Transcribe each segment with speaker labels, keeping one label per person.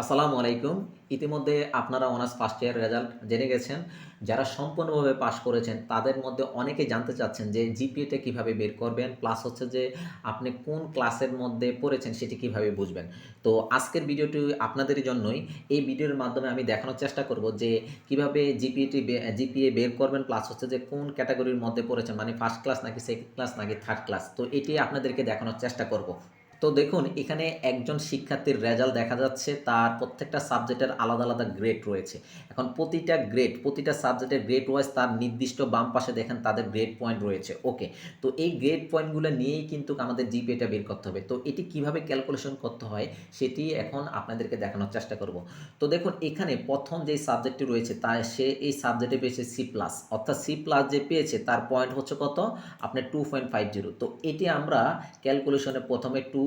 Speaker 1: আসসালামু আলাইকুম। ইতিমধ্যে আপনারা অনার্স ফার্স্ট ইয়ার রেজাল্ট জেনে গেছেন। যারা সম্পূর্ণভাবে পাশ করেছেন, তাদের মধ্যে অনেকে জানতে চাচ্ছেন যে জিপিএটা কীভাবে বের করবেন, প্লাস হচ্ছে যে আপনি কোন ক্লাসের মধ্যে পড়েছেন সেটি কীভাবে বুঝবেন। তো আজকের ভিডিওটি আপনাদের জন্যই। এই ভিডিওর মাধ্যমে আমি দেখানোর চেষ্টা করব যে কীভাবে জিপিএটি জিপিএ বের করবেন, প্লাস হচ্ছে যে কোন ক্যাটাগরির মধ্যে পড়েছেন মানে ফার্স্ট ক্লাস নাকি সেকেন্ড ক্লাস নাকি থার্ড ক্লাস। তো এটি আপনাদেরকে দেখানোর চেষ্টা করব। তো দেখুন, এখানে একজন শিক্ষার্থীর রেজাল্ট দেখা যাচ্ছে, তার প্রত্যেকটা সাবজেক্টের আলাদা আলাদা গ্রেড রয়েছে। এখন প্রতিটা গ্রেড প্রতিটা সাবজেক্টের গ্রেড ওয়াইজ তার নির্দিষ্ট বাম পাশে দেখেন তাদের গ্রেড পয়েন্ট রয়েছে। ওকে তো এই গ্রেড পয়েন্টগুলো নিয়েই কিন্তু আমাদের জিপিএটা বের করতে হবে। তো এটি কীভাবে ক্যালকুলেশন করতে হয়, সেটি এখন আপনাদেরকে দেখানোর চেষ্টা করব। তো দেখুন, এখানে প্রথম যে সাবজেক্টটি রয়েছে, তা সে এই সাবজেক্টে পেয়েছে সি প্লাস অর্থাৎ সি প্লাস যে পেয়েছে, তার পয়েন্ট হচ্ছে কত? আপনার টু পয়েন্ট ফাইভ জিরো তো এটি আমরা ক্যালকুলেশনে প্রথমে টু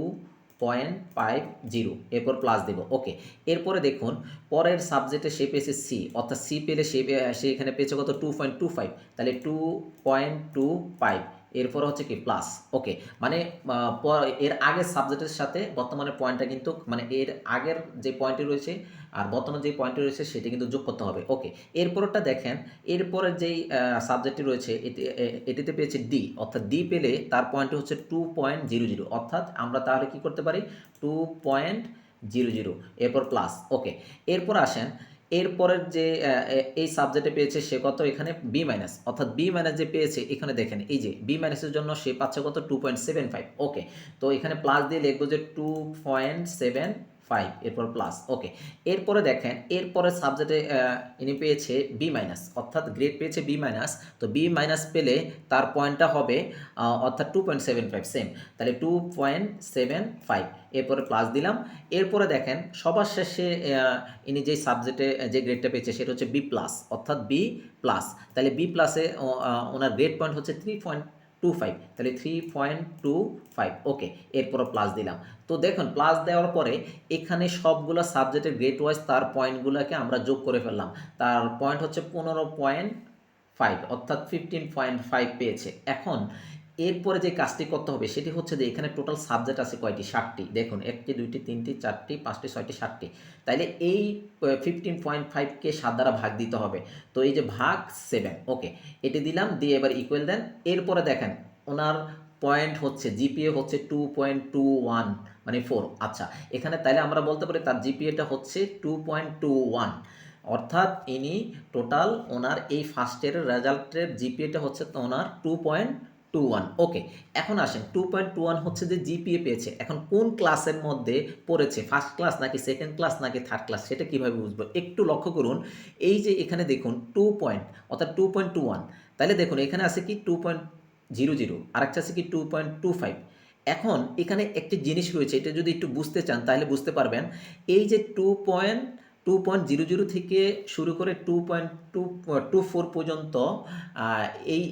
Speaker 1: পয়েন্ট ফাইভ জিরো এরপর প্লাস দেব ওকে এরপরে দেখুন, পরের সাবজেক্টে সে পেয়েছে সি অর্থাৎ সি পেলে সে সে এখানে পেয়েছে কত? টু পয়েন্ট টু ফাইভ তাহলে টু পয়েন্ট টু ফাইভ এরপর হচ্ছে কি প্লাস ওকে মানে এর আগের সাবজেক্টের সাথে বর্তমানে পয়েন্টটা কিন্তু মানে এর আগের যে পয়েন্টটি রয়েছে আর বর্তমানে যে পয়েন্টটি রয়েছে সেটি কিন্তু যোগ করতে হবে ওকে এরপরটা দেখেন এরপরের যেই সাবজেক্টটি রয়েছে, এটি এটিতে পেয়েছে ডি অর্থাৎ ডি পেলে তার পয়েন্টটি হচ্ছে টু পয়েন্ট জিরো জিরো অর্থাৎ আমরা তাহলে কি করতে পারি? টু পয়েন্ট জিরো জিরো এরপর প্লাস ওকে এরপর আসেন এরপরের যে এই সাবজেক্টে পেয়েছে সে কত? এখানে বি মাইনাস অর্থাৎ বি মাইনাস যে পেয়েছে, এখানে দেখেন, এই যে বি মাইনাসের জন্য সে পাচ্ছে কত? Two point seven five okay তো এখানে প্লাস দিয়ে লিখব যে টু পয়েন্ট সেভেন ফাইভ এরপর প্লাস ওকে এরপরে দেখেন, এরপরে সাবজেক্টে ইনি পেয়েছে বি মাইনাস অর্থাৎ গ্রেড পেয়েছে বি মাইনাস তো বি মাইনাস পেলে তার পয়েন্টটা হবে অর্থাৎ two point seven five same তাহলে টু পয়েন্ট সেভেন ফাইভ এরপরে প্লাস দিলাম। এরপরে দেখেন, সবার শেষে ইনি যে সাবজেক্টে যে গ্রেডটা পেয়েছে, সেটা হচ্ছে বি প্লাস অর্থাৎ বি প্লাস তাহলে বি প্লাসে ওনার গ্রেড পয়েন্ট হচ্ছে থ্রি পয়েন্ট টু ফাইভ তাহলে three point two five okay এরপর প্লাস দিলাম। তো দেখুন প্লাস দেওয়ার পরে এখানে সবগুলো সাবজেক্টের গ্রেড ওয়াইজ তার পয়েন্টগুলোকে আমরা যোগ করে ফেললাম। তার পয়েন্ট হচ্ছে পনেরো পয়েন্ট ফাইভ অর্থাৎ ফিফটিন পয়েন্ট ফাইভ পেয়েছে। এখন এরপরে যে কাজটি করতে হবে, সেটি হচ্ছে যে এখানে টোটাল সাবজেক্ট আছে কয়টি? ষাটটি দেখুন, একটি, দুইটি, তিনটি, চারটি, পাঁচটি, ছয়টি, সাতটি। তাইলে এই ফিফটিন পয়েন্ট ফাইভকে সাত দ্বারা ভাগ দিতে হবে। তো এই যে ভাগ সেভেন ওকে এটি দিলাম, দিয়ে এবার ইকুয়াল দেন। এরপরে দেখেন, ওনার পয়েন্ট হচ্ছে জিপিএ হচ্ছে টু পয়েন্ট টু ওয়ান মানে ফোর আচ্ছা এখানে তাইলে আমরা বলতে পারি তার জিপিএটা হচ্ছে টু পয়েন্ট টু ওয়ান অর্থাৎ ইনি টোটাল ওনার এই ফার্স্ট ইয়ারের রেজাল্টের জিপিএটা হচ্ছে ওনার two point two one okay এখন আসেন টু পয়েন্ট টু ওয়ান হচ্ছে যে জিপিএ পেয়েছে। এখন কোন ক্লাসের মধ্যে পড়েছে? ফার্স্ট ক্লাস নাকি সেকেন্ড ক্লাস নাকি থার্ড ক্লাস সেটা কীভাবে বুঝব? একটু লক্ষ্য করুন, এই যে এখানে দেখুন টু পয়েন্ট অর্থাৎ টু পয়েন্ট টু ওয়ান তাহলে দেখুন, এখানে আছে কি? টু পয়েন্ট জিরো জিরো আরেকটা আছে কি? টু পয়েন্ট টু ফাইভ এখন এখানে একটি জিনিস রয়েছে, এটা যদি একটু বুঝতে চান তাহলে বুঝতে পারবেন। এই যে two point two point zero zero থেকে শুরু করে two point two two four পর্যন্ত এই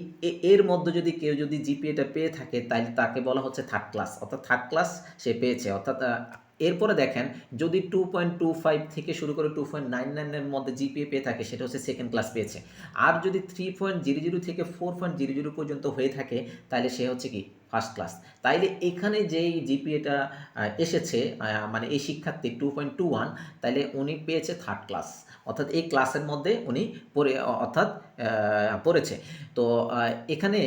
Speaker 1: এর মধ্যে যদি কেউ যদি জিপিএটা পেয়ে থাকে তাহলে তাকে বলা হচ্ছে থার্ড ক্লাস অর্থাৎ থার্ড ক্লাস সে পেয়েছে। অর্থাৎ এরপরে দেখেন, যদি টু পয়েন্ট টু ফাইভ থেকে শুরু করে টু পয়েন্ট নাইন নাইনের মধ্যে জিপিএ পেয়ে থাকে, সেটা হচ্ছে সেকেন্ড ক্লাস পেয়েছে। আর যদি থ্রি পয়েন্ট জিরো জিরো থেকে ফোর পয়েন্ট জিরো জিরো পর্যন্ত হয়ে থাকে তাহলে সে হচ্ছে কি? First class. তাইলে এখানে যেই জিপিএটা এসেছে মানে এই শিক্ষার্থী টু পয়েন্ট টু ওয়ান তাইলে উনি পেয়েছে থার্ড ক্লাস অর্থাৎ এই ক্লাসের মধ্যে উনি পড়ে অর্থাৎ পড়েছে। তো এখানে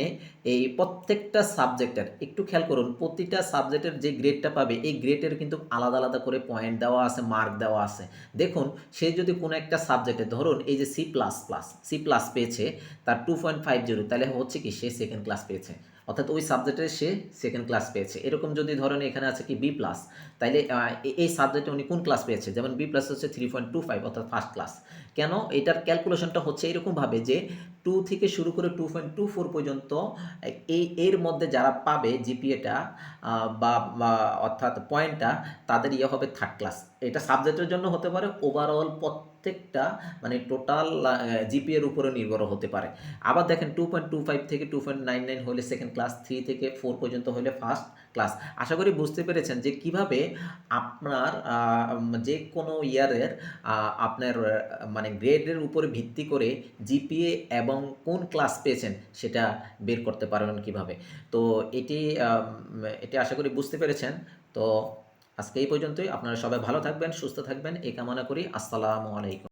Speaker 1: এই প্রত্যেকটা সাবজেক্টের, একটু খেয়াল করুন, প্রতিটা সাবজেক্টের যে গ্রেডটা পাবে, এই গ্রেডের কিন্তু আলাদা আলাদা করে পয়েন্ট দেওয়া আছে মার্ক দেওয়া আছে। দেখুন, সে যদি কোনো একটা সাবজেক্টে, ধরুন এই যে C plus plus C plus পেয়েছে, তার টু পয়েন্ট ফাইভ জিরো তাহলে হচ্ছে কি সে সেকেন্ড ক্লাস পেয়েছে। অর্থাৎ ওই সাবজেক্টে সে সেকেন্ড ক্লাস পেয়েছে। এরকম যদি ধরেন এখানে আছে কি বি প্লাস তাইলে এই সাবজেক্টে উনি কোন ক্লাস পেয়েছে? যেমন বি প্লাস হচ্ছে থ্রি পয়েন্ট টু ফাইভ অর্থাৎ ফার্স্ট ক্লাস কেন? এটার ক্যালকুলেশনটা হচ্ছে এরকমভাবে যে টু থেকে শুরু করে টু পয়েন্ট টু ফোর পর্যন্ত, এই, এর মধ্যে যারা পাবে জিপিএটা বা অর্থাৎ পয়েন্টটা তাদের ইয়ে হবে থার্ড ক্লাস এটা সাবজেক্টের জন্য হতে পারে ওভারঅল প্রত্যেকটা মানে টোটাল জিপিএর উপরে নির্ভর হতে পারে। আবার দেখেন টু পয়েন্ট টু ফাইভ থেকে টু পয়েন্ট নাইন নাইন হলে সেকেন্ড ক্লাস থ্রি থেকে ফোর পর্যন্ত হলে ফার্স্ট ক্লাস আশা করি বুঝতে পেরেছেন যে কীভাবে আপনার যে কোনো ইয়ারের আপনার মানে গ্রেডের উপরে ভিত্তি করে জিপিএ এবং কোন ক্লাস পেয়েছেন সেটা বের করতে পারবেন কীভাবে। তো এটি এটি আশা করি বুঝতে পেরেছেন। তো আজকে এই পর্যন্তই। আপনারা সবাই ভালো থাকবেন সুস্থ থাকবেন। এই কামনা করি। আসসালামু আলাইকুম।